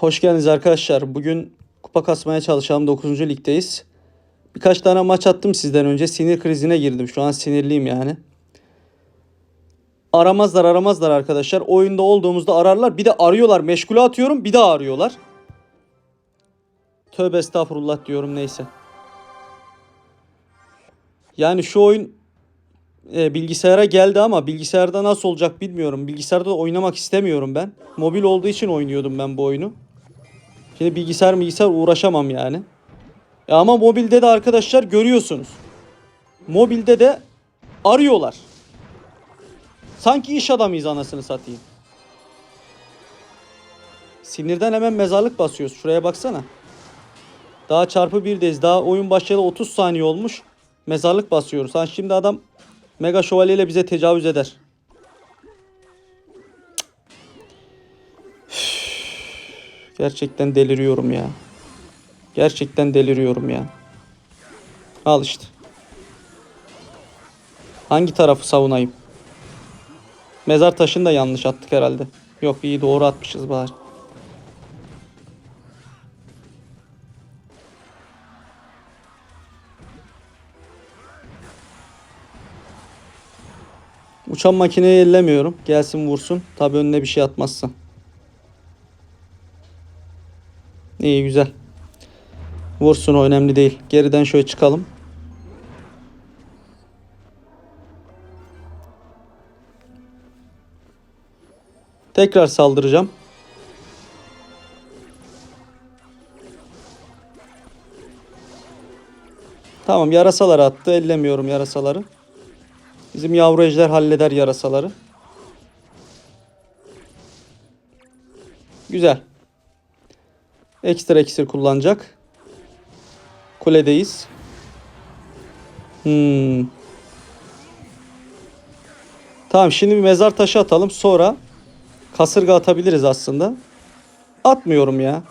Hoş geldiniz arkadaşlar. Bugün kupa kasmaya çalışalım. 9. ligdeyiz. Birkaç tane maç attım sizden önce. Sinir krizine girdim. Şu an sinirliyim yani. Aramazlar aramazlar arkadaşlar. Oyunda olduğumuzda ararlar. Bir de arıyorlar. Meşgule atıyorum. Bir daha arıyorlar. Tövbe estağfurullah diyorum neyse. Yani şu oyun e, bilgisayara geldi ama bilgisayarda nasıl olacak bilmiyorum. Bilgisayarda da oynamak istemiyorum ben. Mobil olduğu için oynuyordum ben bu oyunu. Şimdi bilgisayar bilgisayar uğraşamam yani. E ama mobilde de arkadaşlar görüyorsunuz. Mobilde de arıyorlar. Sanki iş adamıyız anasını satayım. Sinirden hemen mezarlık basıyoruz. Şuraya baksana. Daha çarpı birdeyiz. Daha oyun başlayalı 30 saniye olmuş. Mezarlık basıyoruz. Ha şimdi adam Mega Şövalye bize tecavüz eder. Gerçekten deliriyorum ya. Gerçekten deliriyorum ya. Al işte. Hangi tarafı savunayım? Mezar taşını da yanlış attık herhalde. Yok iyi doğru atmışız bari. Uçan makineyi ellemiyorum. Gelsin vursun. Tabi önüne bir şey atmazsa. İyi güzel. Vursun o önemli değil. Geriden şöyle çıkalım. Tekrar saldıracağım. Tamam yarasaları attı. Ellemiyorum yarasaları. Bizim yavru ejder halleder yarasaları. Güzel. Ekstra iksir kullanacak. Kuledeyiz. Hmm. Tamam şimdi bir mezar taşı atalım. Sonra kasırga atabiliriz aslında. Atmıyorum ya.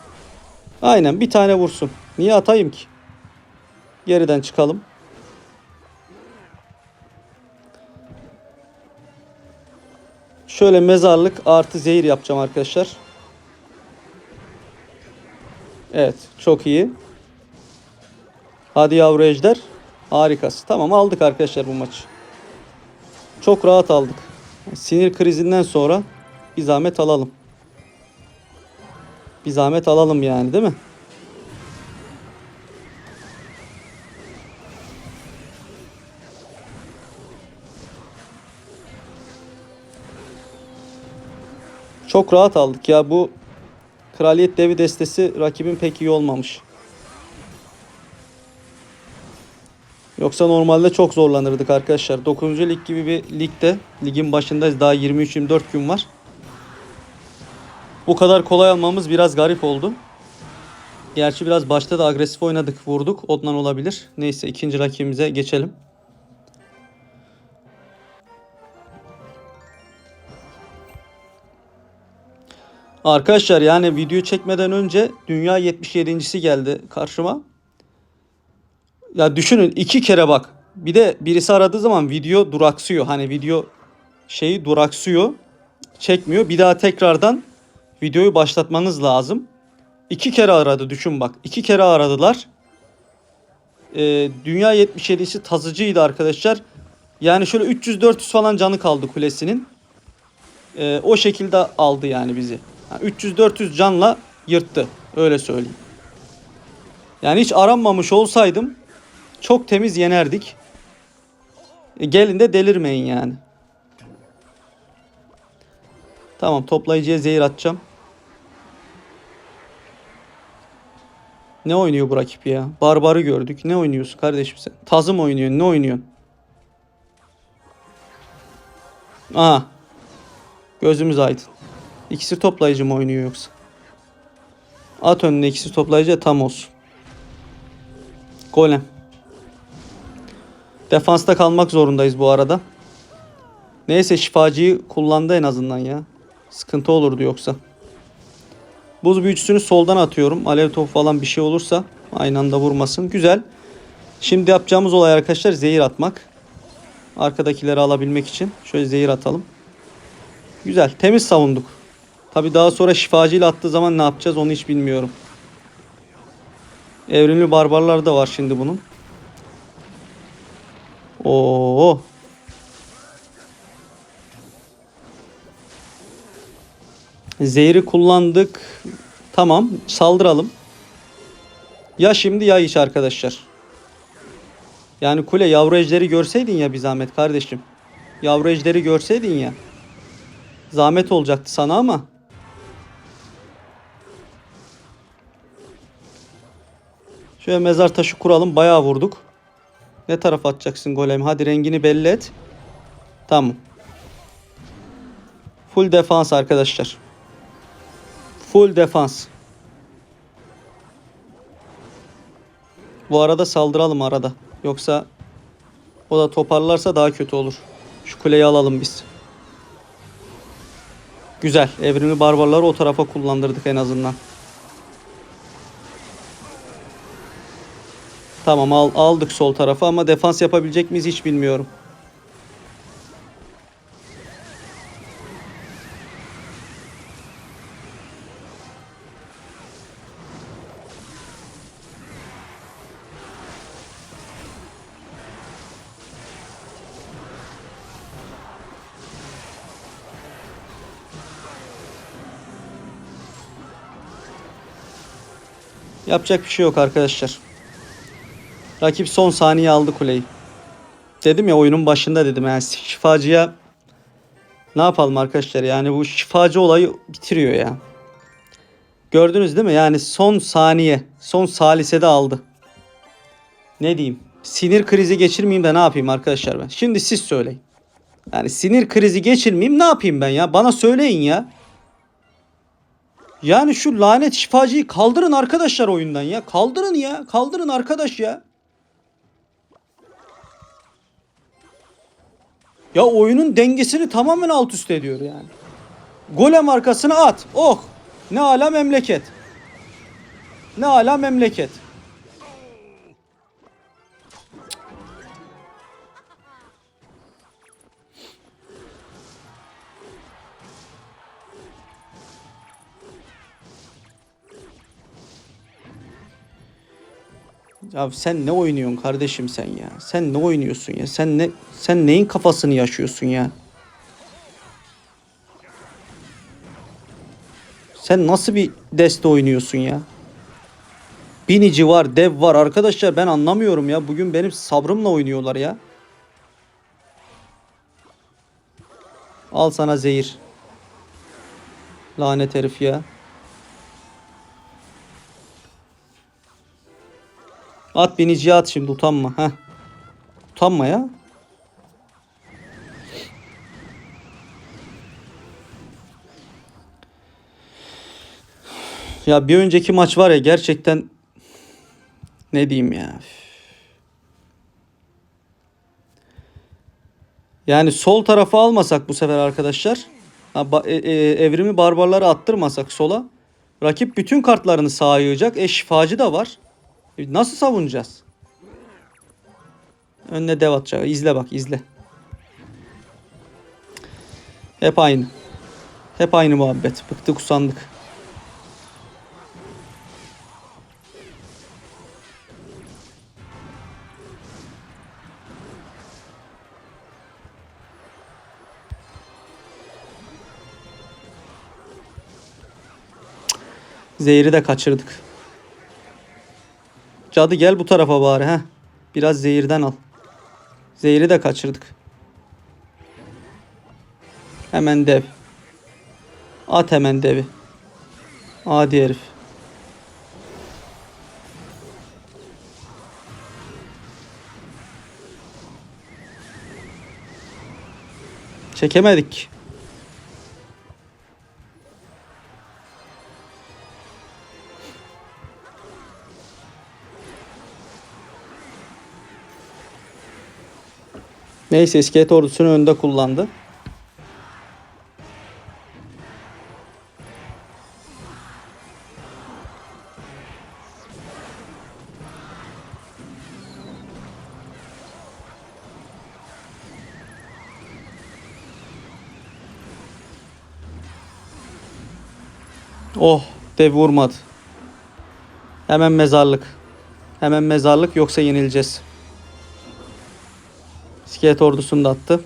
Aynen bir tane vursun. Niye atayım ki? Geriden çıkalım. Şöyle mezarlık artı zehir yapacağım arkadaşlar. Evet çok iyi. Hadi yavru ejder. Harikası. Tamam aldık arkadaşlar bu maçı. Çok rahat aldık. Sinir krizinden sonra bir zahmet alalım. Bir zahmet alalım yani değil mi? Çok rahat aldık ya bu Kraliyet Devi destesi rakibin pek iyi olmamış. Yoksa normalde çok zorlanırdık arkadaşlar. 9. lig gibi bir ligde ligin başındayız. Daha 23-24 gün var. Bu kadar kolay almamız biraz garip oldu. Gerçi biraz başta da agresif oynadık, vurduk. Ondan olabilir. Neyse ikinci rakibimize geçelim. Arkadaşlar yani video çekmeden önce dünya 77.si geldi karşıma. Ya düşünün iki kere bak. Bir de birisi aradığı zaman video duraksıyor. Hani video şeyi duraksıyor. Çekmiyor. Bir daha tekrardan videoyu başlatmanız lazım. İki kere aradı düşün bak. İki kere aradılar. Ee, dünya 77'si tazıcıydı arkadaşlar. Yani şöyle 300-400 falan canı kaldı kulesinin. Ee, o şekilde aldı yani bizi. 300-400 canla yırttı. Öyle söyleyeyim. Yani hiç aranmamış olsaydım çok temiz yenerdik. E, gelin de delirmeyin yani. Tamam toplayıcıya zehir atacağım. Ne oynuyor bu rakip ya? Barbarı gördük. Ne oynuyorsun kardeşim sen? Tazım oynuyorsun. Ne oynuyorsun? Aha. Gözümüz aydın. İkisi toplayıcı mı oynuyor yoksa? At önüne ikisi toplayıcı tam olsun. Golem. Defansta kalmak zorundayız bu arada. Neyse şifacıyı kullandı en azından ya. Sıkıntı olurdu yoksa. Buz büyücüsünü soldan atıyorum. Alev topu falan bir şey olursa aynı anda vurmasın. Güzel. Şimdi yapacağımız olay arkadaşlar zehir atmak. Arkadakileri alabilmek için. Şöyle zehir atalım. Güzel. Temiz savunduk. Tabi daha sonra şifacıyla attığı zaman ne yapacağız onu hiç bilmiyorum. Evrimli barbarlar da var şimdi bunun. Oo. Zehri kullandık. Tamam, saldıralım. Ya şimdi ya hiç arkadaşlar. Yani kule yavru ejderi görseydin ya bir zahmet kardeşim. Yavru ejderi görseydin ya. Zahmet olacaktı sana ama. Şöyle mezar taşı kuralım. Bayağı vurduk. Ne tarafa atacaksın golem? Hadi rengini belli et. Tamam. Full defans arkadaşlar. Full defans. Bu arada saldıralım arada. Yoksa o da toparlarsa daha kötü olur. Şu kuleyi alalım biz. Güzel. Evrimli barbarları o tarafa kullandırdık en azından. Tamam al, aldık sol tarafa ama defans yapabilecek miyiz hiç bilmiyorum. Yapacak bir şey yok arkadaşlar. Rakip son saniye aldı kuleyi. Dedim ya oyunun başında dedim yani şifacıya ne yapalım arkadaşlar yani bu şifacı olayı bitiriyor ya. Gördünüz değil mi? Yani son saniye, son salisede aldı. Ne diyeyim? Sinir krizi geçirmeyeyim de ne yapayım arkadaşlar ben? Şimdi siz söyleyin. Yani sinir krizi geçirmeyeyim ne yapayım ben ya? Bana söyleyin ya. Yani şu lanet şifacıyı kaldırın arkadaşlar oyundan ya. Kaldırın ya. Kaldırın arkadaş ya. Ya oyunun dengesini tamamen alt üst ediyor yani. Golem arkasına at. Oh. Ne ala memleket. Ne ala memleket. Ya sen ne oynuyorsun kardeşim sen ya? Sen ne oynuyorsun ya? Sen ne sen neyin kafasını yaşıyorsun ya? Sen nasıl bir deste oynuyorsun ya? Binici var, dev var. Arkadaşlar ben anlamıyorum ya. Bugün benim sabrımla oynuyorlar ya. Al sana zehir. Lanet herif ya. At biniciye at şimdi utanma. Heh. Utanma ya. Ya bir önceki maç var ya gerçekten ne diyeyim ya. Yani sol tarafı almasak bu sefer arkadaşlar. E- e- evrimi barbarları attırmasak sola. Rakip bütün kartlarını sağa yığacak. E şifacı da var. E, Nasıl savunacağız? Önüne dev atacak. İzle bak izle. Hep aynı. Hep aynı muhabbet. Bıktık usandık. Zehri de kaçırdık. Cadı gel bu tarafa bari ha. Biraz zehirden al. Zehri de kaçırdık. Hemen dev. At hemen devi. Adi herif. Çekemedik. Neyse iskelet ordusunu önde kullandı. Oh dev vurmadı. Hemen mezarlık. Hemen mezarlık yoksa yenileceğiz. İskelet ordusunu da attı.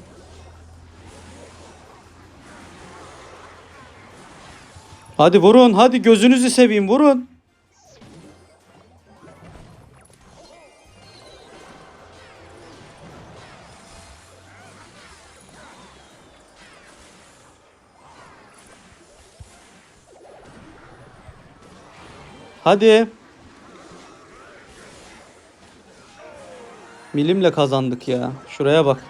Hadi vurun. Hadi gözünüzü seveyim vurun. Hadi. Milimle kazandık ya. Şuraya bak.